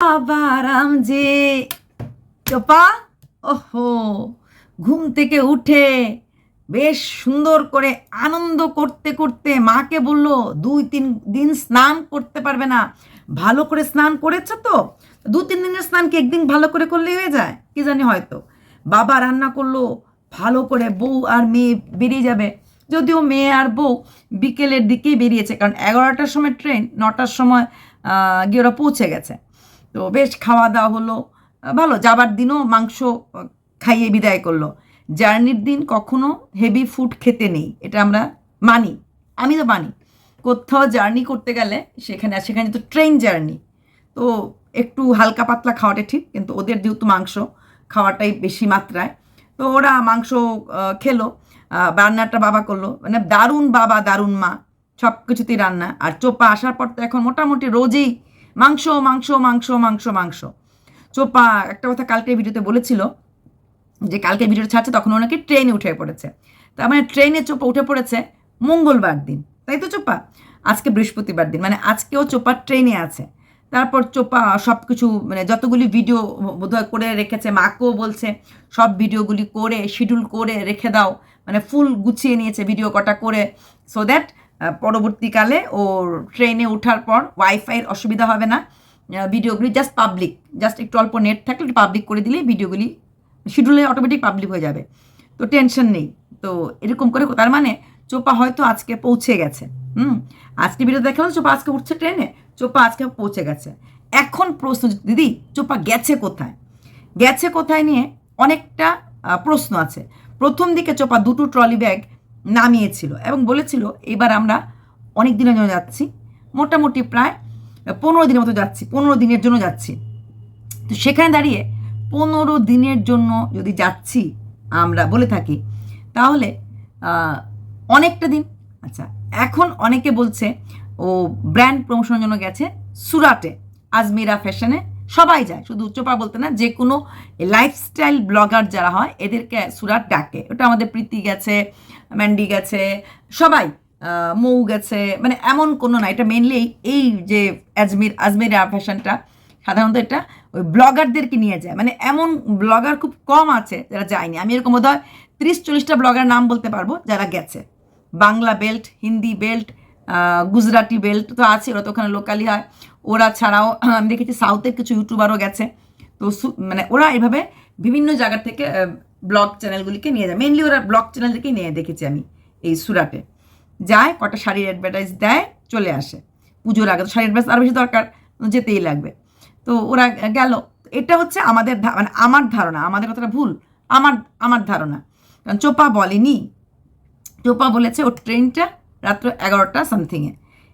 আবার যে। চোপা, ওহো, ঘুম থেকে উঠে বেশ সুন্দর করে আনন্দ করতে করতে মাকে বলল, দুই তিন দিন স্নান করতে পারবে না। ভালো করে স্নান করেছ তো? দু তিন দিনের স্নান কি একদিন ভালো করে করলে হয়ে যায়? কি জানি হয়তো। বাবা রান্না করল, ভালো করে বউ আর মেয়ে বেরিয়ে যাবে। যদিও মেয়ে আর বউ বিকেলের দিকেই বেরিয়েছে, কারণ এগারোটার সময় ট্রেন, নটার সময় গিয়ে ওরা পৌঁছে গেছে। তো বেশ খাওয়া দাওয়া হলো ভালো, যাবার দিনও মাংস খাইয়ে বিদায় করল। জার্নির দিন কখনো হেভি ফুড খেতে নেই, এটা আমরা মানি। আমি তো মানি। কোথাও জার্নি করতে গেলে সেখানে, আর সেখানে তো ট্রেন জার্নি। তো একটু হালকা পাতলা খাওয়াটা ঠিক, কিন্তু ওদের যেহেতু মাংস খাওয়াটাই বেশি মাত্রায়, তো ওরা মাংস খেলো। রান্নাটা বাবা করল। মানে দারুণ বাবা, দারুণ মা সব কিছুতেই রান্না। আর চোপা আসার পর তো এখন মোটামুটি রোজই মাংস মাংস মাংস মাংস মাংস। চোপা একটা কথা কালকে ভিডিওতে বলেছিল যে কালকে ভিডিওটা ছাড়ছে, তখন ওনাকে ট্রেনে উঠে পড়েছে। তার মানে ট্রেনে চোপা উঠে পড়েছে মঙ্গলবার দিন, তাই তো চোপা? আজকে বৃহস্পতিবার দিন মানে আজকেও চোপা ট্রেনে আছে। তারপর চোপা সব কিছু মানে যতগুলি ভিডিও বোধহয় করে রেখেছে, মাকেও বলছে, সব ভিডিওগুলি করে শিডিউল করে রেখে দাও। মানে ফুল গুছিয়ে নিয়েছে ভিডিও কটা করে। সো দ্যাট পরবর্তীকালে ও ট্রেনে ওঠার পর ওয়াইফাইয়ের অসুবিধা হবে না। ভিডিওগুলি জাস্ট পাবলিক জাস্ট একটু অল্প নেট থাকলে পাবলিক করে দিলেই ভিডিওগুলি শিডিউলে অটোমেটিক পাবলিক হয়ে যাবে। তো টেনশন নেই। তো এরকম করে তার মানে চোপা হয়তো আজকে পৌঁছে গেছে। হুম? আজকে ভিডিও দেখালাম চোপা আজকে উঠছে ট্রেনে চোপা আজকে পৌঁছে গেছে। এখন প্রশ্ন দিদি, চোপা গেছে কোথায়? গেছে কোথায় নিয়ে অনেকটা প্রশ্ন আছে। প্রথম দিকে চোপা দুটো ট্রলি ব্যাগ নামিয়েছিল এবং বলেছিল, এবার আমরা অনেক দিনের জন্য যাচ্ছি, মোটামুটি প্রায় পনেরো দিনের মতো যাচ্ছি, পনেরো দিনের জন্য যাচ্ছি। তো সেখানে দাঁড়িয়ে পনেরো দিনের জন্য যদি যাচ্ছি আমরা বলে থাকি, তাহলে অনেকটা দিন আচ্ছা এখন অনেকে বলছে, ও ব্র্যান্ড প্রমোশনের জন্য গেছে সুরাটে, আজমিরা ফ্যাশনে সবাই যায়, শুধু উচ্চপা বলতে না যে কোনো লাইফস্টাইল ব্লগার যারা হয়, এদেরকে সুরাট ডাকে। ওটা আমাদের প্রীতি গেছে, ম্যান্ডি গেছে, সবাই মৌ গেছে মানে এমন কোনো না, এটা মেনলি এই যে আজমির, আজমিরা ফ্যাশনটা সাধারণত এটা ওই ব্লগারদেরকে নিয়ে যায়। মানে এমন ব্লগার খুব কম আছে যারা যায়নি। আমি এরকম বোধ হয় তিরিশ, চল্লিশটা ব্লগার নাম বলতে পারব যারা গেছে। Bangla belt Hindi belt Gujarati belt তো আছে ওরা তো ওখানে লোকালি হয়। ওরা ছাড়াও আমি দেখেছি সাউথের কিছু ইউটিউবারও গেছে। তো মানে ওরা এভাবে বিভিন্ন জায়গা থেকে ব্লগ চ্যানেলগুলিকে নিয়ে যায়। মেনলি ওরা ব্লগ চ্যানেলদেরকেই নিয়ে দেখেছি আমি এই সুরাটে। যায়, কটা শাড়ির অ্যাডভার্টাইজ দেয়, চলে আসে। পুজোর আগে তো শাড়ির অ্যাডভার্টাইজ আরও বেশি দরকার যেতেই লাগবে। তো ওরা গেল। এটা হচ্ছে আমাদের মানে আমার ধারণা, আমাদের কথাটা ভুল। আমার আমার ধারণা। কারণ চোপা বলেনি। চোপা বলেছে ও ট্রেনটা রাত্র এগারোটা সামথিংয়ে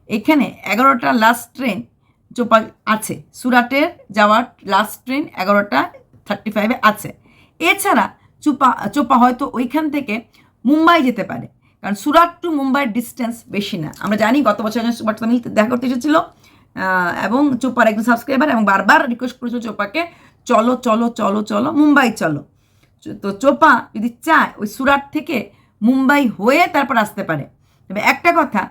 এখানে এগারোটা লাস্ট ট্রেন চোপা আছে। সুরাটের যাওয়ার লাস্ট ট্রেন এগারোটা থার্টি ফাইভে আছে। এছাড়া চোপা চোপা হয়তো ওইখান থেকে মুম্বাই যেতে পারে। কারণ সুরাট টু মুম্বাইয়ের ডিস্টেন্স বেশি না। আমরা জানি গত বছর সুপার তামিল দেখা করতে এসেছিল এবং চোপার একজন সাবস্ক্রাইবার এবং বারবার রিকোয়েস্ট করেছিল চোপাকে, চলো চলো চলো চলো, মুম্বাই চলো। তো চোপা যদি চায় ওই সুরাট থেকে মুম্বাই হয়ে তারপর আসতে পারে। তবে একটা কথা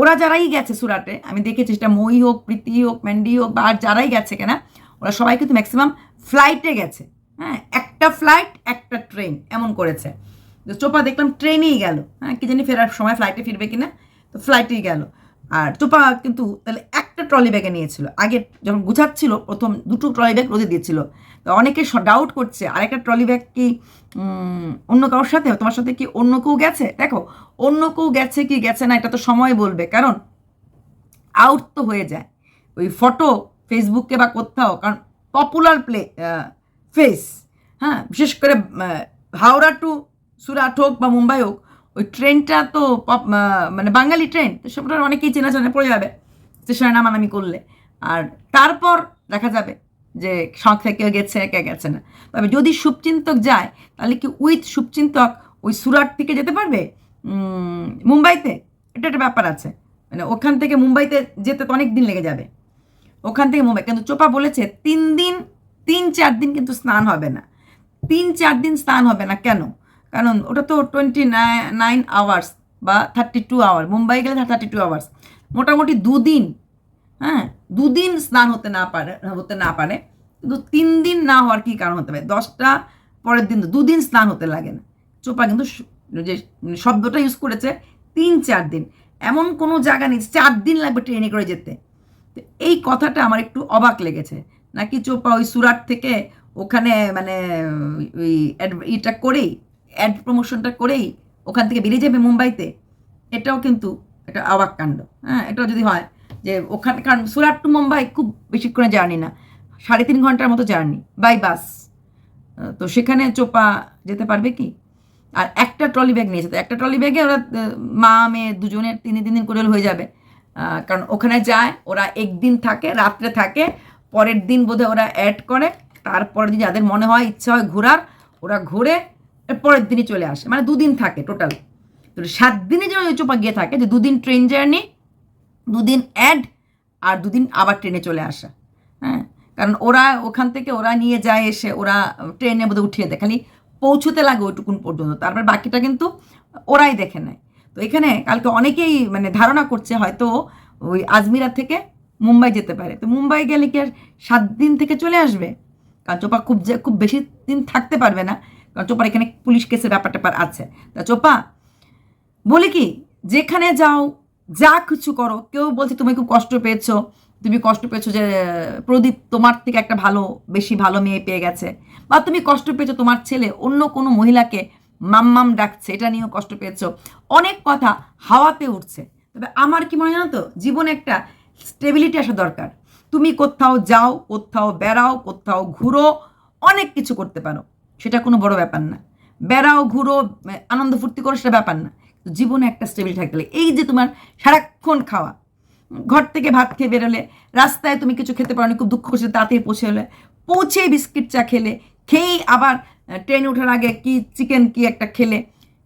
ওরা যারাই গেছে সুরাটে, আমি দেখেছি সেটা মই হোক, প্রীতি হোক, ম্যান্ডি হোক বা আর যারাই গেছে কেনা, ওরা সবাই কিন্তু ম্যাক্সিমাম ফ্লাইটে গেছে। হ্যাঁ একটা ফ্লাইট একটা ট্রেন এমন করেছে। তো চোপা দেখলাম ট্রেনেই গেল। হ্যাঁ কি জানি ফেরার সময় ফ্লাইটে ফিরবে কিনা, তো ফ্লাইটেই গেল। আর চোপা কিন্তু তাহলে একটা ট্রলি ব্যাগে নিয়েছিল। আগে যখন গুছাচ্ছিল, প্রথম দুটো ট্রলি ব্যাগ রোদে দিয়েছিল। অনেকে ডাউট করছে, আরেকটা ট্রলি ব্যাগ কি অন্য কারোর সাথে? তোমার সাথে কি অন্য কেউ গেছে? দেখো, অন্য কেউ গেছে কি গেছে না, এটা তো সময় বলবে। কারণ আউট তো হয়ে যায়। ওই ফটো ফেসবুকে বা কোথাও, কারণ পপুলার প্লে ফেস হ্যাঁ? বিশেষ করে হাওড়া টু সুরাট হোক বা মুম্বাই হোক, ওই ট্রেনটা তো মানে বাঙালি ট্রেন তো সেটা অনেকেই চেনা চেনা পড়ে যাবে স্টেশনে নামানামি করলে। আর তারপর দেখা যাবে যে সংখ্যা কেউ গেছে, কে গেছে না। তবে যদি শুভচিন্তক যায়, তাহলে কি উইথ শুভচিন্তক ওই সুরাট থেকে যেতে পারবে? মুম্বাইতে? এটা একটা ব্যাপার আছে। মানে ওখান থেকে মুম্বাইতে যেতে তো অনেক দিন লেগে যাবে। ওখান থেকে মুম্বাই। কিন্তু চোপা বলেছে, তিন দিন, তিন, চার দিন কিন্তু স্নান হবে না। তিন, চার দিন স্নান হবে না কেন? কারণ ওটা তো টোয়েন্টি নাইন আওয়ার্স বা থার্টি টু আওয়ার মুম্বাই গেলে থার্টি টু আওয়ার্স মোটামুটি দুদিন। হ্যাঁ? দুদিন স্নান হতে না পারে, হতে না পারে, কিন্তু তিন দিন না হওয়ার কি কারণ হতে পারে? দশটা পরের দিন দুদিন স্নান হতে লাগে না। চোপা কিন্তু যে শব্দটা ইউজ করেছে তিন, চার দিন। এমন কোনো জায়গা নেই, চার দিন লাগবে ট্রেনে করে যেতে। তো এই কথাটা আমার একটু অবাক লেগেছে। নাকি চোপা ওই সুরাট থেকে ওখানে মানে ওই অ্যাড- ইটা করেই অ্যাড প্রমোশনটা করেই ওখান থেকে বেরিয়ে যাবে মুম্বাইতে? এটাও কিন্তু একটা অবাক কাণ্ড। হ্যাঁ এটাও যদি হয় যে ওখানে, কারণ সুরাট টু মুম্বাই খুব বেশিক্ষণে জার্নি না। সাড়ে তিন ঘণ্টার মতো জার্নি বাই বাস তো সেখানে চোপা যেতে পারবে কি? আর একটা ট্রলি ব্যাগ নিয়েছে তো একটা ট্রলি ব্যাগে ওরা মা, মেয়ে দুজনের তিন তিন দিন করে হয়ে যাবে। কারণ ওখানে যায়, ওরা একদিন থাকে, রাত্রে থাকে, পরের দিন বোধহয় ওরা অ্যাড করে তারপরে যদি যাদের মনে হয় ইচ্ছা হয় ঘোরার, ওরা ঘুরে পরের দিনই চলে আসে। মানে দুদিন থাকে টোটাল সাত দিনে যেন চোপা গিয়ে থাকে যে দুদিন ট্রেন জার্নি দুদিন অ্যাড আর দুদিন আবার ট্রেনে চলে আসা। হ্যাঁ? কারণ ওরা ওখান থেকে ওরা নিয়ে যায় এসে ওরা ট্রেনে বোধহয় উঠিয়ে দেয়। খালি পৌঁছতে লাগে ওইটুকুন পর্যন্ত। তারপর বাকিটা কিন্তু ওরাই দেখে নেয়। তো এখানে কালকে অনেকেই মানে ধারণা করছে হয়তো ওই আজমিরা থেকে মুম্বাই যেতে পারে। তো মুম্বাই গেলে কি আর সাত দিন থেকে চলে আসবে? কারণ চোপা খুব যে, খুব বেশি দিন থাকতে পারবে না। কারণ চোপার এখানে পুলিশ কেসের ব্যাপার ট্যাপার আছে। তা চোপা, বলে কি, যেখানে যাও যা কিছু করো, কেউ বলছে তুমি খুব কষ্ট পেয়েছ, তুমি কষ্ট পেয়েছ যে, প্রদীপ তোমার থেকে একটা ভালো, বেশি ভালো মেয়ে পেয়ে গেছে। বা তুমি কষ্ট পেয়েছ তোমার ছেলে, অন্য কোনো মহিলাকে মাম্মাম ডাকছে, এটা নিয়েও কষ্ট পেয়েছ। অনেক কথা হাওয়াতে উঠছে। তবে আমার কি মনে জানো তো? জীবনে একটা স্টেবিলিটি আসা দরকার। তুমি কোথাও যাও, কোথাও বেড়াও, কোথাও ঘুরো, অনেক কিছু করতে পারো। সেটা কোনো বড় ব্যাপার না। বেড়াও, ঘুরো, আনন্দ ফুর্তি করো, সেটা ব্যাপার না। জীবনে একটা স্টেবিল থাকতে গেলে এই যে তোমার সারাক্ষণ খাওয়া, ঘর থেকে ভাত খেয়ে বেরোলে, রাস্তায় তুমি কিছু খেতে পারো খুব দুঃখ করছে তাতে পৌঁছে হলে পৌঁছে বিস্কিট চা খেলে, খেয়েই আবার ট্রেন ওঠার আগে কি চিকেন কি একটা খেলে,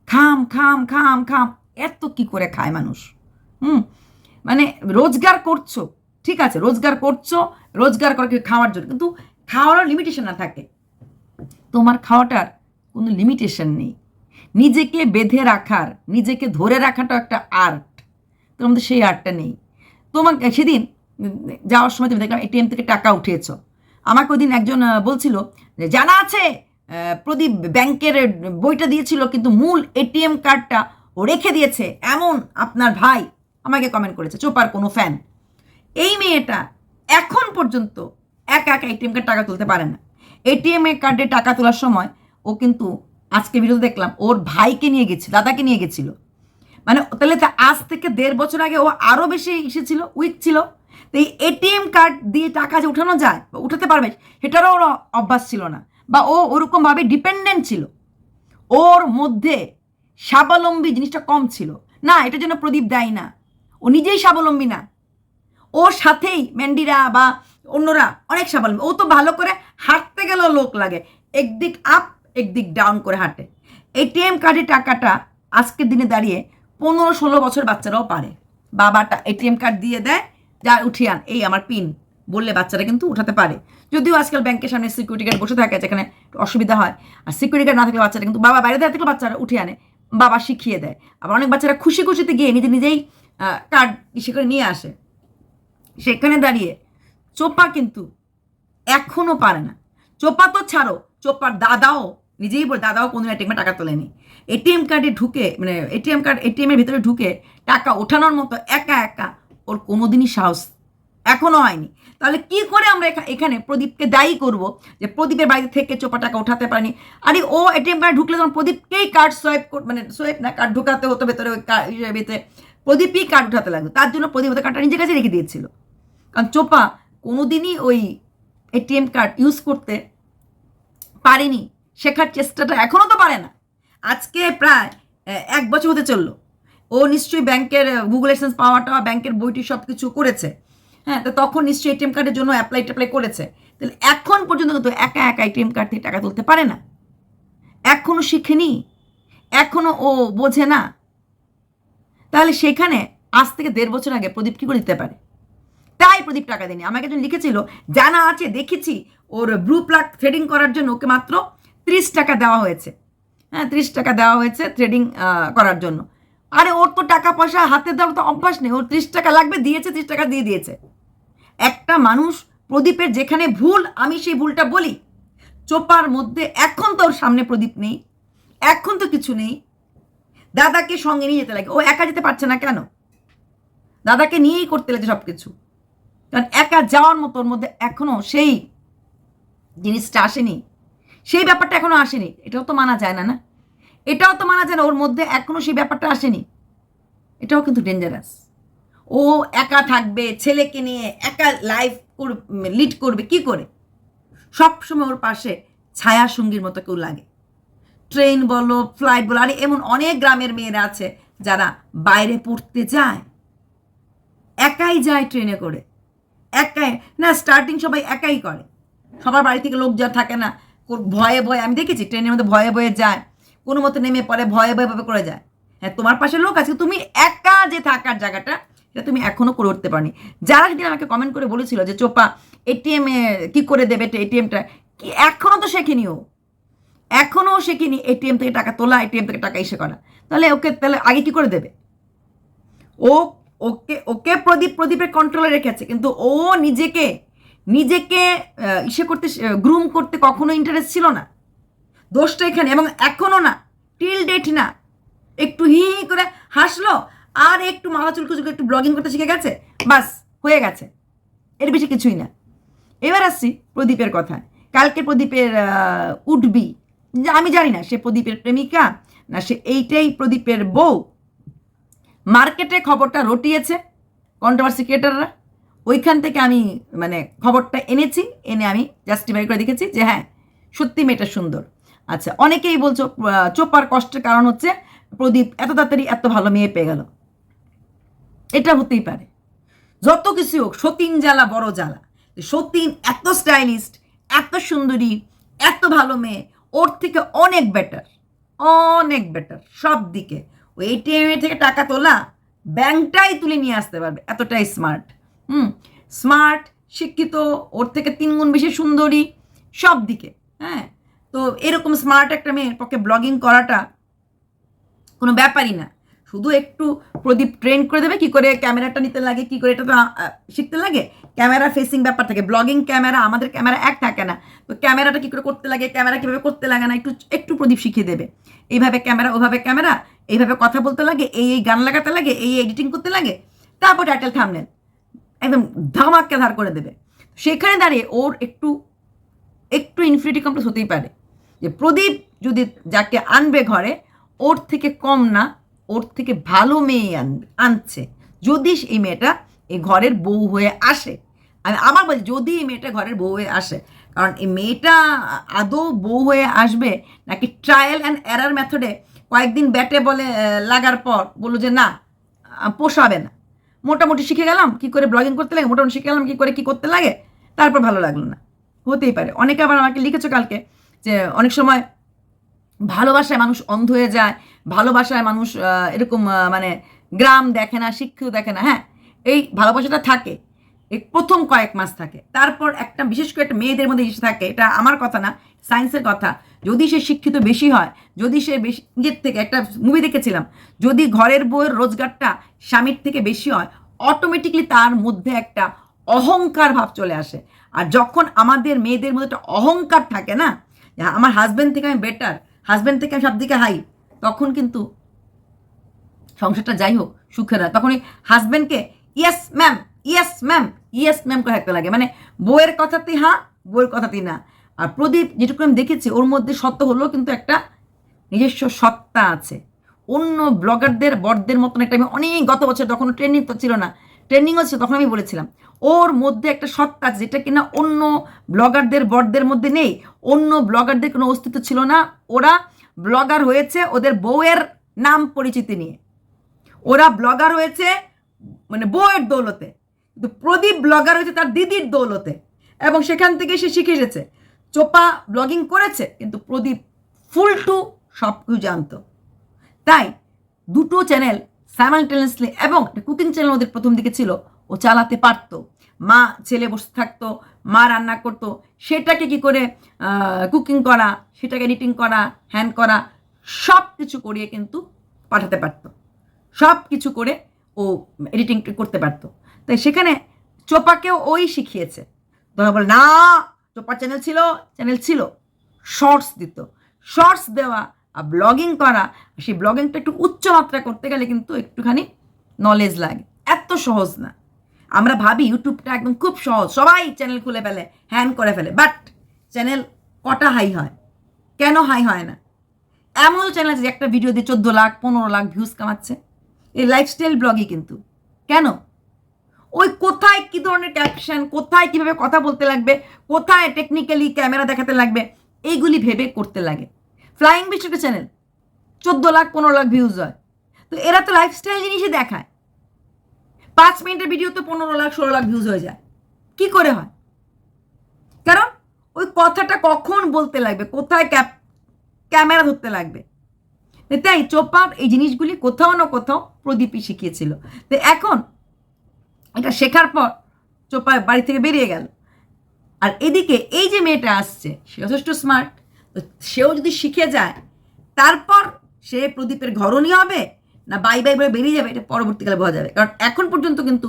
খাম খাম খাম খাম, এত কি করে খায় মানুষ? হুম? মানে রোজগার করছ, ঠিক আছে, রোজগার করছ, রোজগার করে খাওয়ার জন্য, কিন্তু খাওয়ারও লিমিটেশন না থাকে। তোমার খাওয়াটার কোনো লিমিটেশন নেই। নিজেকে বেঁধে রাখার, নিজেকে ধরে রাখাটাও একটা আর্ট তোমার মধ্যে সেই আর্টটা নেই। তোমাকে সেদিন, যাওয়ার সময় তুমি দেখলাম এটিএম থেকে টাকা উঠিয়েছ। আমাকে ওই দিন একজন বলছিল যে, জানা আছে প্রদীপ ব্যাংকের বইটা দিয়েছিল, কিন্তু মূল এটিএম কার্ডটা ও রেখে দিয়েছে এমন আপনার ভাই। আমাকে কমেন্ট করেছে, চোপার কোনো ফ্যান এই মেয়েটা এখন পর্যন্ত একা একা এটিএম কার্ড টাকা তুলতে পারে না। এটিএম কার্ডে টাকা তোলার সময় ও কিন্তু আজকে ভিডিও দেখলাম, ওর ভাইকে নিয়ে গেছিল, দাদাকে নিয়ে গেছিল। মানে তাহলে আজ থেকে দেড় বছর আগে ও আরও বেশি এসেছিল উইক ছিল। তো এই এটিএম কার্ড দিয়ে টাকা যে উঠানো যায় বা উঠাতে পারবে, সেটারও ওর অভ্যাস ছিল না। বা ও ওরকমভাবে ডিপেন্ডেন্ট ছিল। ওর মধ্যে স্বাবলম্বী জিনিসটা কম ছিল। না, এটার জন্য প্রদীপ দেয় না। ও নিজেই স্বাবলম্বী না। ওর সাথেই ম্যান্ডিরা বা অন্যরা অনেক স্বাবলম্বী। ও তো ভালো করে হাঁটতে গেলেও লোক লাগে। একদিক আপ একদিক ডাউন করে হাঁটে। এটিএম কার্ডের টাকাটা আজকের দিনে দাঁড়িয়ে পনেরো ষোলো বছর বাচ্চারাও পারে। বাবাটা এটিএম কার্ড দিয়ে দেয়, যা উঠিয়ে আন, এই আমার পিন বললে বাচ্চারা কিন্তু উঠাতে পারে। যদিও আজকাল ব্যাংকের সামনে সিকিউরিটি গার্ড বসে থাকে, যেখানে অসুবিধা হয়, আর সিকিউরিটি গার্ড না থাকলে বাচ্চারা কিন্তু, বাবা বাইরে থাকলে বাচ্চারা উঠিয়ে আনে, বাবা শিখিয়ে দেয়। আবার অনেক বাচ্চারা খুশি খুশিতে গিয়ে নিজে নিজেই কার্ড ইসে করে নিয়ে আসে। সেখানে দাঁড়িয়ে চোপা কিন্তু এখনও পারে না। চোপা তো ছাড়ো, চোপার দাদাও নিজেই বলে, দাদাও কোনদিন এটিএমে টাকা তোলেনি। এটিএম কার্ডে ঢুকে মানে এটিএম কার্ড এটিএমের ভিতরে ঢুকে টাকা ওঠানোর মতো একা একা ওর কোনোদিনই সাহস এখনও হয়নি। তাহলে কি করে আমরা এখা- এখানে প্রদীপকে দায়ী করব যে প্রদীপের বাড়িতে থেকে চোপা টাকা উঠাতে পারেনি? আরে ও এটিএম কার্ড ঢুকলে তখন প্রদীপকেই কার্ড সোয়াইপ মানে সোয়াইপ না কার্ড ঢুকাতে হতো ভেতরে ইয়ে ভিতরে, প্রদীপই কার্ড উঠাতে লাগতো। তার জন্য প্রদীপ কার্ডটা নিজের কাছে রেখে দিয়েছিল। কারণ চোপা কোনোদিনই ওই এটিএম কার্ড ইউজ করতে পারেনি। শেখার চেষ্টাটা এখনও তো পারে না। আজকে প্রায় এক বছর হতে চলল। ও নিশ্চয়ই ব্যাংকের গুগল এক্সেন্স পাওয়াটা, ব্যাংকের বইটি সব কিছু করেছে। হ্যাঁ তো তখন নিশ্চয়ই এটিএম কার্ডের জন্য অ্যাপ্লাই ট্যাপ্লাই করেছে। তাহলে এখন পর্যন্ত কিন্তু একা একা এটিএম কার্ড থেকে টাকা তুলতে পারে না। এখনও শিখেনি। এখনও ও বোঝে না। তাহলে সেখানে আজ থেকে দেড় বছর আগে প্রদীপ কী করে দিতে পারে? তাই প্রদীপ টাকা দেয়নি। আমাকে একজন লিখেছিল, জানা আছে, দেখেছি। ওর ব্লু প্লাক থ্রেডিং করার জন্য ওকে মাত্র ত্রিশ টাকা দেওয়া হয়েছে। হ্যাঁ ত্রিশ টাকা দেওয়া হয়েছে থ্রেডিং করার জন্য। আরে ওর তো টাকা পয়সা হাতে দেওয়ার তো অভ্যাস নেই, ওর ত্রিশ টাকা লাগবে, দিয়েছে, ত্রিশ টাকা দিয়ে দিয়েছে। একটা মানুষ প্রদীপের যেখানে ভুল, আমি সেই ভুলটা বলি। চোপার মধ্যে এখন তো ওর সামনে প্রদীপ নেই, এখন তো কিছু নেই। দাদাকে সঙ্গে নিয়ে যেতে লাগে, ও একা যেতে পারছে না কেন? দাদাকে নিয়েই করতে লাগে সব কিছু কারণ একা যাওয়ার মতো ওর মধ্যে এখনও সেই জিনিসটা আসেনি। সেই ব্যাপারটা এখনও আসেনি। এটাও তো মানা যায় না না? এটাও তো মানা যায় না, ওর মধ্যে এখনও সেই ব্যাপারটা আসেনি। এটাও কিন্তু ডেঞ্জারাস ও একা থাকবে, ছেলেকে নিয়ে একা লাইফ লিড করবে, কি করে? সবসময় ওর পাশে ছায়া সঙ্গীর মতো কেউ লাগে। ট্রেন বলো ফ্লাইট বলো, আরে এমন অনেক গ্রামের মেয়েরা আছে যারা বাইরে পড়তে যায়। একাই যায় ট্রেনে করে। একাই, না স্টার্টিং সবাই একাই করে। সবার বাড়ি থেকে লোক যা থাকে না। ভয়ে ভয়ে, আমি দেখেছি ট্রেনের মধ্যে ভয়ে ভয়ে যায়, কোনো মতো নেমে পড়ে, ভয়ে ভয়ে ভাবে করে যায়। হ্যাঁ তোমার পাশে লোক আছে, তুমি একা যে থাকার জায়গাটা, এটা তুমি এখনও করে উঠতে পারনি। যারা সেদিন আমাকে কমেন্ট করে বলেছিল যে, চোপা এটিএম কি করে দেবে এটিএমটা কি এখনও তো শেখেনি ও। এখনও শেখেনি এটিএম থেকে টাকা তোলা এটিএম থেকে টাকা ইসে করা। তাহলে ওকে, তাহলে আগে কি করে দেবে? ও, ওকে ওকে প্রদীপ, প্রদীপের কন্ট্রোলে রেখেছে কিন্তু ও নিজেকে নিজেকে ইসে করতে গ্রুম করতে কখনো ইন্টারেস্ট ছিল না। দোষটা এখানে, এবং এখনও না টিল ডেট না। একটু হি হি করে হাসলো, আর একটু মাথা চুলকো চুলকো একটু ব্লগিং করতে শিখে গেছে, বাস, হয়ে গেছে। এর বেশি কিছুই না। এবার আসছি প্রদীপের কথা কালকে প্রদীপের উঠবি। আমি জানি না সে প্রদীপের প্রেমিকা, না সে এইটাই প্রদীপের বউ। মার্কেটে খবরটা রটিয়েছে কন্ট্রোভার্সি ক্রিয়েটাররা ওইখান থেকে আমি মানে খবরটা এনেছি, এনে আমি জাস্টিফাই করে দেখেছি যে হ্যাঁ সত্যি মেয়েটা সুন্দর। আচ্ছা অনেকেই বলছো চোপার কষ্টের কারণ হচ্ছে প্রদীপ এত তাড়াতাড়ি এত ভালো মেয়ে পেয়ে গেল। এটা হতেই পারে। যত কিছু হোক, সতীন জ্বালা, বড় জ্বালা। সতীন এত স্টাইলিস্ট এত সুন্দরী, এত ভালো মেয়ে, ওর থেকে অনেক বেটার অনেক বেটার সব দিকে। ওই এটিএম থেকে টাকা তোলা, ব্যাংকটাই তুলে নিয়ে আসতে পারবে, এতটাই স্মার্ট হুম স্মার্ট শিক্ষিত, ওর থেকে তিন গুণ বেশি সুন্দরী, সব দিকে হ্যাঁ? তো এরকম স্মার্ট একটা মেয়ের পক্ষে ব্লগিং করাটা কোনো ব্যাপারই না। শুধু একটু প্রদীপ ট্রেন করে দেবে, কি করে ক্যামেরাটা নিতে লাগে, কি করে এটা তো শিখতে লাগে? ক্যামেরা ফেসিং ব্যাপার থাকে। ব্লগিং ক্যামেরা, আমাদের ক্যামেরা এক থাকে না। তো ক্যামেরাটা কী করে করতে লাগে, ক্যামেরা কীভাবে করতে লাগে না, একটু একটু প্রদীপ শিখিয়ে দেবে। এইভাবে ক্যামেরা, ওভাবে ক্যামেরা, এইভাবে কথা বলতে লাগে, এই এই গান লাগাতে লাগে, এই এডিটিং করতে লাগে, তারপর টাইটেল থামলেন একদম ধামাক্কা ধার করে দেবে। সেখানে দাঁড়িয়ে ওর একটু একটু ইনফিনিটি কমপ্লেক্স হতেই পারে। যে প্রদীপ যদি যাকে আনবে ঘরে, ওর থেকে কম না, ওর থেকে ভালো মেয়ে আনবে আনছে। যদি এই মেয়েটা এই ঘরের বউ হয়ে আসে, আমি আবার বলছি, যদি এই মেয়েটা ঘরের বউ হয়ে আসে, কারণ এই মেয়েটা আদৌ বউ হয়ে আসবে নাকি ট্রায়াল অ্যান্ড এরার মেথডে কয়েকদিন ব্যাটে বলে লাগার পর বলল যে না পোষাবে না। মোটামুটি শিখে গেলাম, কি করে ব্লগিং করতে লাগে, মোটামুটি শিখে গেলাম কি করে কি করতে লাগে, তারপর ভালো লাগল না। হতেই পারে। অনেকে আবার আমাকে লিখেছো কালকে যে অনেক সময় ভালোবাসায় মানুষ অন্ধ হয়ে যায়, ভালোবাসায় মানুষ এরকম মানে গ্রাম দেখে না, শিক্ষিত দেখে না হ্যাঁ? এই ভালোবাসাটা থাকে। এই প্রথম কয়েক মাস থাকে। তারপর একটা বিশেষ করে একটা মেয়েদের মধ্যে এসে থাকে, এটা আমার কথা না সায়েন্সের কথা। যদি সে শিক্ষিত বেশি হয়, যদি সে বেশি, নিজের থেকে একটা মুভি দেখেছিলাম, যদি ঘরের বউয়ের রোজগারটা স্বামীর থেকে বেশি হয় অটোমেটিকলি তার মধ্যে একটা অহংকার ভাব চলে আসে। আর যখন আমাদের মেয়েদের মধ্যে একটা অহংকার থাকে না আমার হাজব্যান্ড থেকে আমি বেটার হাজব্যান্ড থেকে আমি সব দিকে হাই তখন কিন্তু সংসারটা যাই হোক, সুখের হয়। তখন হাজব্যান্ডকে yes ma'am yes ma'am yes ma'am করে থাকতে লাগে। মানে বউয়ের কথাতেই হ্যাঁ বউয়ের কথাতেই না। আর প্রদীপ যেটুকু আমি দেখেছি, ওর মধ্যে সত্য হলেও কিন্তু একটা নিজস্ব সত্তা আছে। অন্য ব্লগারদের বড়দের মতন একটা আমি অনেক গত বছর তখন ট্রেনিং তো ছিল না। ট্রেনিংও ছিল, তখন আমি বলেছিলাম, ওর মধ্যে একটা সত্তা আছে যেটা কিনা অন্য ব্লগারদের বড়দের মধ্যে নেই। অন্য ব্লগারদের কোনো অস্তিত্ব ছিল না। ওরা ব্লগার হয়েছে ওদের বউয়ের নাম পরিচিতি নিয়ে। ওরা ব্লগার হয়েছে মানে বউয়ের দৌলতে। কিন্তু প্রদীপ ব্লগার হয়েছে তার দিদির দৌলতে। এবং সেখান থেকে সে শিখে এসেছে। চোপা ব্লগিং করেছে, কিন্তু প্রদীপ ফুল টু সব কিছু জানতো। তাই দুটো চ্যানেল সাইমালটেনিয়াসলি এবং কুকিং চ্যানেল ওদের প্রথম দিকে ছিল, ও চালাতে পারতো। মা ছেলে বসে থাকতো, মা রান্না করতো, সেটাকে কি করে কুকিং করা, সেটাকে এডিটিং করা হ্যান্ড করা সব কিছু করিয়ে কিন্তু পাঠাতে পারতো। সব কিছু করে ও এডিটিং করতে পারতো। তাই সেখানে চোপাকেও ওই শিখিয়েছে। তোমরা বলে না চোপার চ্যানেল ছিল চ্যানেল ছিল শর্টস দিত। শর্টস দেওয়া আর ব্লগিং করা, সেই ব্লগিংটা একটু উচ্চ মাত্রা করতে গেলে কিন্তু একটুখানি নলেজ লাগে। এত সহজ না। আমরা ভাবি ইউটিউবটা একদম খুব সহজ, সবাই চ্যানেল খুলে ফেলে হ্যান করে ফেলে বাট চ্যানেল কটা হাই হয়? কেন হাই হয় না? এমন চ্যানেল আছে যে একটা ভিডিও দিয়ে চোদ্দ লাখ, পনেরো লাখ ভিউজ কামাচ্ছে। এই লাইফস্টাইল ব্লগই কিন্তু। কেন? ওই কোথায় কী ধরনের ক্যাপশন কোথায় কীভাবে কথা বলতে লাগবে, কোথায় টেকনিক্যালি ক্যামেরা দেখাতে লাগবে, এইগুলি ভেবে করতে লাগে। ফ্লাইং একটা চ্যানেল চোদ্দ লাখ, পনেরো লাখ ভিউজ হয়। তো এরা তো লাইফস্টাইল জিনিসই দেখায়। পাঁচ মিনিটের ভিডিও তো পনেরো লাখ, ষোলো লাখ ভিউজ হয়ে যায়। কি করে হয়? কারণ ওই কথাটা কখন বলতে লাগবে, কোথায় ক্যাপ ক্যামেরা ধরতে লাগবে। তাই চোপার এই জিনিসগুলি কোথাও না কোথাও প্রদীপই শিখিয়েছিল। তো এখন এটা শেখার পর চোপা বাড়ি থেকে বেরিয়ে গেল। আর এদিকে এই যে মেয়েটা আসছে, সে যথেষ্ট স্মার্ট তো সেও যদি শিখে যায়, তারপর সে প্রদীপের ঘরণী হবে না বাই বাই বলে বেরিয়ে যাবে, এটা পরবর্তীকালে বোঝা যাবে। কারণ এখন পর্যন্ত কিন্তু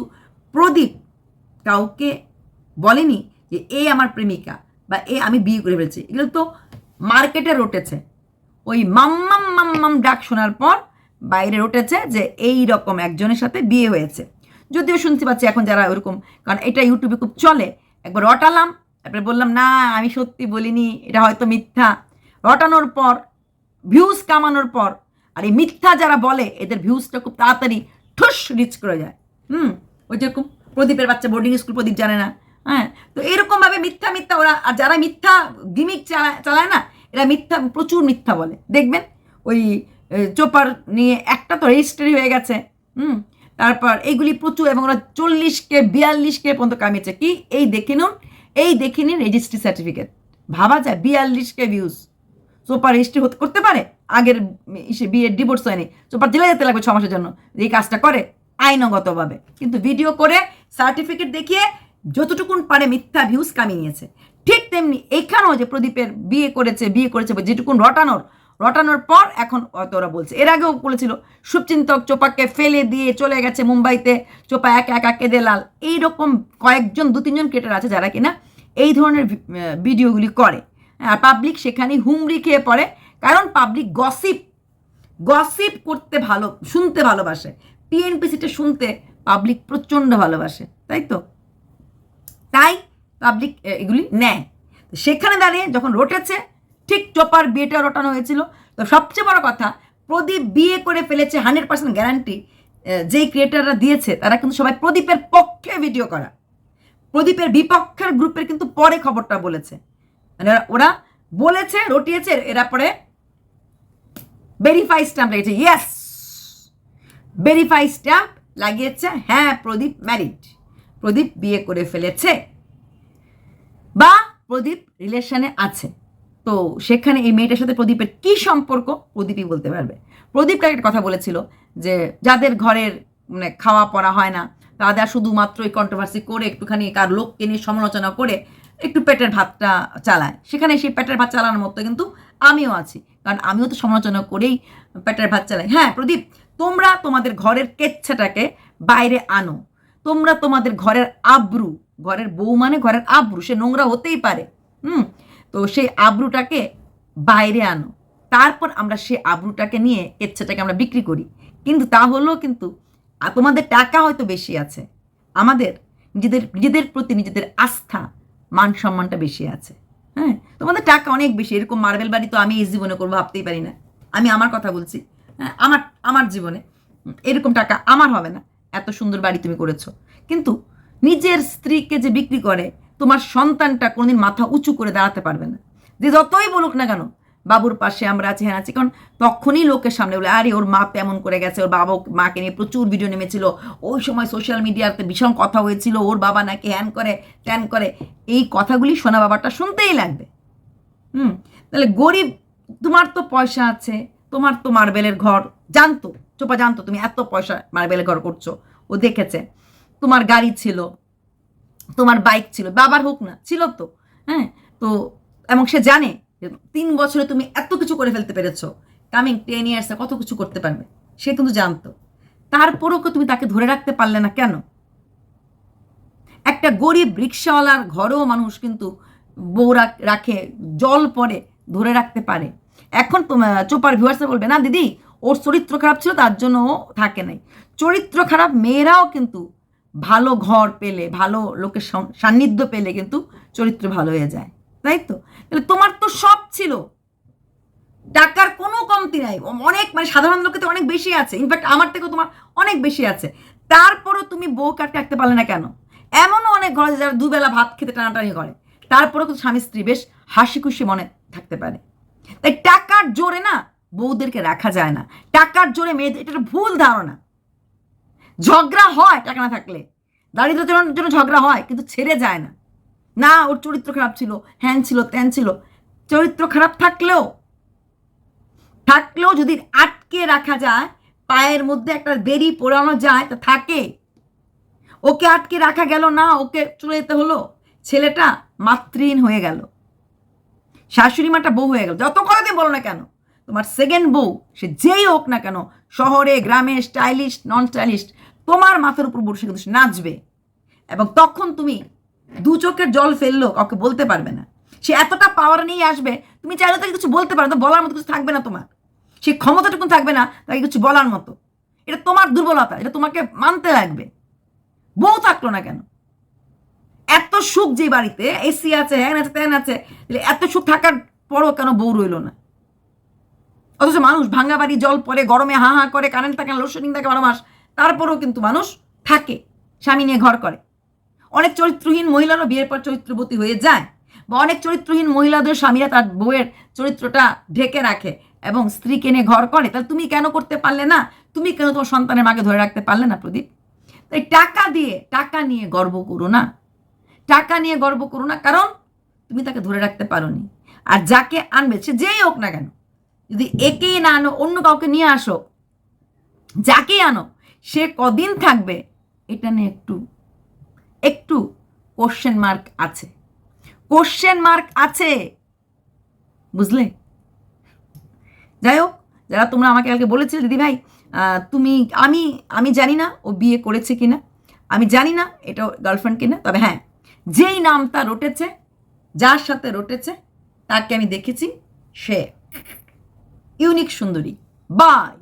প্রদীপ কাউকে বলেনি যে, এ আমার প্রেমিকা বা এ আমি বিয়ে করে ফেলছি। এগুলো তো মার্কেটে রটেছে। ওই মাম্মাম মাম্মাম ডাক শোনার পর বাইরে রটেছে যে, এই রকম একজনের সাথে বিয়ে হয়েছে। যদিও শুনতে পাচ্ছি এখন যারা ওরকম, কারণ এটা ইউটিউবে খুব চলে। একবার রটালাম, তারপরে বললাম, না, আমি সত্যি বলিনি, এটা হয়তো মিথ্যা। রটানোর পর ভিউজ কামানোর পর, আর এই মিথ্যা যারা বলে, এদের ভিউজটা খুব তাড়াতাড়ি ঠুস রিচ করে যায়। হুম, ওই যেরকম প্রদীপের বাচ্চা বোর্ডিং স্কুল প্রদীপ জানে না হ্যাঁ? তো এরকমভাবে মিথ্যা মিথ্যা ওরা, আর যারা মিথ্যা গিমিক চালায় চালায় না, এরা মিথ্যা, প্রচুর মিথ্যা বলে। দেখবেন, ওই চোপার নিয়ে একটা তো রেজিস্ট্রি হয়ে গেছে, হুম? তারপর এইগুলি প্রচুর এবং ওরা চল্লিশকে বিয়াল্লিশকে পর্যন্ত কামিয়েছে। কি? এই দেখে নিন, এই দেখে নিন রেজিস্ট্রি সার্টিফিকেট ভাবা যায় বিয়াল্লিশকে ভিউজ চোপার রেজিস্ট্রি হতে, করতে পারে। আগের বিয়ের ডিভোর্স হয়নি। চোপার জেলে যেতে লাগবে ছ মাসের জন্য। এই কাজটা করে, আইনগতভাবে। কিন্তু ভিডিও করে সার্টিফিকেট দেখিয়ে যতটুকুন পারে মিথ্যা ভিউজ কামিয়েছে ঠিক তেমনি এখানেও যে প্রদীপের বিয়ে করেছে বিয়ে করেছে যেটুকুন রটানোর রটানোর পর এখন ওরা বলছে। এর আগেও বলেছিল শুভচিন্তক চোপাকে ফেলে দিয়ে চলে গেছে মুম্বাইতে। চোপা একা একা কেঁদে লাল। এইরকম কয়েকজন, দু তিনজন ক্রিয়েটার আছে যারা কিনা এই ধরনের ভিডিওগুলি করে। আর পাবলিক সেখানে হুমড়ি খেয়ে পড়ে, কারণ পাবলিক গসিপ গসিপ করতে ভালো, শুনতে ভালোবাসে। পিএনপিসিটা শুনতে পাবলিক প্রচণ্ড ভালোবাসে, তাই তো? তাই পাবলিক এগুলি নেয়। সেখানে দাঁড়িয়ে যখন রটেছে ঠিক চোপার বিয়েটা রটানো হয়েছিল। তো সবচেয়ে বড় কথা, প্রদীপ বিয়ে করে ফেলেছে হান্ড্রেড পার্সেন্ট গ্যারান্টি যেই ক্রিয়েটাররা দিয়েছে, তারা কিন্তু সবাই প্রদীপের পক্ষে ভিডিও করা। প্রদীপের বিপক্ষের গ্রুপের কিন্তু পরে খবরটা বলেছে। মানে ওরা- বলেছে, রটিয়েছে, এরা পরে ভেরিফাই স্ট্যাম্প লাগিয়েছে। ইয়েস ভেরিফাই স্ট্যাম্প লাগিয়েছে। হ্যাঁ প্রদীপ ম্যারিড প্রদীপ বিয়ে করে ফেলেছে। বা প্রদীপ রিলেশনে আছে। তো সেখানে এই মেয়েটার সাথে প্রদীপের কি সম্পর্ক? প্রদীপই বলতে পারবে। প্রদীপ একটা কথা বলেছিল যে যাদের ঘরের মানে খাওয়া পড়া হয় না, তারা শুধুমাত্র এই কন্ট্রোভার্সি করে একটুখানি কার লোককে নিয়ে সমালোচনা করে একটু পেটের ভাতটা চালায়। সেখানে সেই পেটের ভাত চালানোর মতো কিন্তু আমিও আছি। কারণ আমিও তো সমালোচনা করেই পেটের ভাত চালাই। হ্যাঁ প্রদীপ, তোমরা তোমাদের ঘরের কেচ্ছাটাকে বাইরে আনো। তোমরা তোমাদের ঘরের আব্রু, ঘরের বউ মানে ঘরের আব্রু, সে নোংরা হতেই পারে। হুম তো সেই আব্রুটাকে বাইরে আনো। তারপর আমরা সেই আব্রুটাকে নিয়ে কেচ্ছাটাকে আমরা বিক্রি করি। কিন্তু তা হলেও কিন্তু তোমাদের টাকা হয়তো বেশি আছে। আমাদের নিজেদের নিজেদের প্রতি নিজেদের আস্থা, মান সম্মানটা বেশি আছে। হ্যাঁ? তোমাদের টাকা অনেক বেশি। এরকম মার্বেল বাড়ি তো আমি এই জীবনে করব ভাবতেই পারি না। আমি আমার কথা বলছি। হ্যাঁ? আমার আমার জীবনে। এরকম টাকা আমার হবে না। এত সুন্দর বাড়ি তুমি করেছ। কিন্তু নিজের স্ত্রীকে যে বিক্রি করে তোমার সন্তানটা কোনোদিন মাথা উঁচু করে দাঁড়াতে পারবে না। যে যতই বলুক না কেন, বাবুর পাশে আমরা আছি হ্যাঁ আছি, কারণ তখনই লোকের সামনে বলে, আরে, ওর মা তেমন করে গেছে, ওর বাবা মাকে নিয়ে প্রচুর ভিডিও নেমেছিল। ওই সময় সোশ্যাল মিডিয়াতে ভীষণ কথা হয়েছিল, ওর বাবা নাকি হ্যান করে, ত্যান করে। এই কথাগুলি শোনা বাবাটা শুনতেই লাগবে। হুম? তাহলে গরিব, তোমার তো পয়সা আছে, তোমার তো মার্বেলের ঘর, জানতো, চোপা জানতো তুমি এত পয়সা মার্বেলের ঘর করছ। ও দেখেছে, তোমার গাড়ি ছিল তোমার বাইক ছিল, বাবার হোক না, ছিল তো হ্যাঁ? তো, এবং সে জানে তিন বছরে তুমি এত কিছু করে ফেলতে পেরেছ কামিং টেন ইয়ার্সে কত কিছু করতে পারবে, সে কিন্তু জানতো। তারপরেও তুমি তাকে ধরে রাখতে পারলে না কেন? একটা গরিব রিক্সাওয়ালার ঘরেও মানুষ কিন্তু বউ রাখ- জল পরে ধরে রাখতে পারে। এখন চোপার ভিউয়ার্সে বলবে, না, দিদি, ওর চরিত্র খারাপ ছিল, তার জন্য ও থাকে নাই। চরিত্র খারাপ, মেয়েরাও কিন্তু ভালো ঘর পেলে, ভালো লোকের সান্নিধ্য পেলে কিন্তু চরিত্র ভালো হয়ে যায়। তাই তো? তোমার তো সব ছিল। টাকার কোনো কমতি নাই। অনেক মানে সাধারণ লোকের তো অনেক বেশি আছে। ইনফ্যাক্ট আমার থেকেও তোমার অনেক বেশি আছে। তারপরও তুমি বউ কাট রাখতে পারলে না কেন? এমনও অনেক ঘর আছে যারা দুবেলা ভাত খেতে টানাটানি করে। তারপরেও কিন্তু স্বামী স্ত্রী বেশ হাসি খুশি মনে থাকতে পারে। তাই টাকার জোরে না বউদেরকে রাখা যায় না। টাকার জোরে মেয়েদের এটা ভুল ধারণা। ঝগড়া হয় টাকা না থাকলে। দারিদ্রতার জন্য ঝগড়া হয়, কিন্তু ছেড়ে যায় না। না, ওর চরিত্র খারাপ ছিল, হ্যান ছিল, ত্যান ছিল। চরিত্র খারাপ থাকলেও থাকলেও যদি আটকে রাখা যায়, পায়ের মধ্যে একটা বেরি পোড়ানো যায়, তা থাকে। ওকে আটকে রাখা গেল না, ওকে চলে যেতে হলো। ছেলেটা মাতৃহীন হয়ে গেল। শাশুড়ি মাটা বউ হয়ে গেল। যত কথাতে বলো না কেন, তোমার সেকেন্ড বউ, সে যেই হোক না কেন, শহরে, গ্রামে স্টাইলিশ নন স্টাইলিশ তোমার মাথার উপর বসে কিন্তু নাচবে। এবং তখন তুমি দু চোখের জল ফেলল কাউকে বলতে পারবে না। সে এতটা পাওয়ার নিয়ে আসবে, তুমি চাইলে তাকে কিছু বলতে পারো বলার মতো কিছু থাকবে না তোমার। সে ক্ষমতাটুকু থাকবে না, তাকে কিছু বলার মতো। এটা তোমার দুর্বলতা, এটা তোমাকে মানতে লাগবে। বউ থাকল না কেন? এত সুখ যে বাড়িতে এসি আছে হ্যান আছে ত্যান আছে এত সুখ থাকার পরও কেন বউ রইল না? অথচ মানুষ ভাঙ্গা বাড়ি, জল পরে গরমে হা হা করে কারেন্ট থাকে লোডশেডিং থাকে বারো মাস। তারপরেও কিন্তু মানুষ থাকে, স্বামী নিয়ে ঘর করে। অনেক চরিত্রহীন মহিলারও বিয়ের পর চরিত্রবতী হয়ে যায় বা অনেক চরিত্রহীন মহিলাদের স্বামীরা তার বউয়ের চরিত্রটা ঢেকে রাখে এবং স্ত্রীকে নিয়ে ঘর করে। তাহলে তুমি কেন করতে পারলে না? তুমি কেন তোমার সন্তানের মাকে ধরে রাখতে পারলে না, প্রদীপ? তাই টাকা দিয়ে, টাকা নিয়ে গর্ব করো না। টাকা নিয়ে গর্ব করো না, কারণ তুমি তাকে ধরে রাখতে পারো পারোনি। আর যাকে আনবে, সে যেই হোক না কেন, যদি একেই না আনো, অন্য কাউকে নিয়ে আসো, যাকেই আনো সে কদিন থাকবে, এটা নিয়ে একটু একটু কোশ্চেন মার্ক আছে। কোশ্চেন মার্ক আছে। বুঝলে? যাই হোক যারা তোমরা আমাকে কালকে বলেছিলে, দিদি ভাই তুমি, আমি আমি জানি না ও বিয়ে করেছে কিনা। আমি জানি না এটা গার্লফ্রেন্ড কিনা, তবে হ্যাঁ যেই নামটা রটেছে, যার সাথে রটেছে, তাকে আমি দেখেছি সে। ইউনিক সুন্দরী। বাই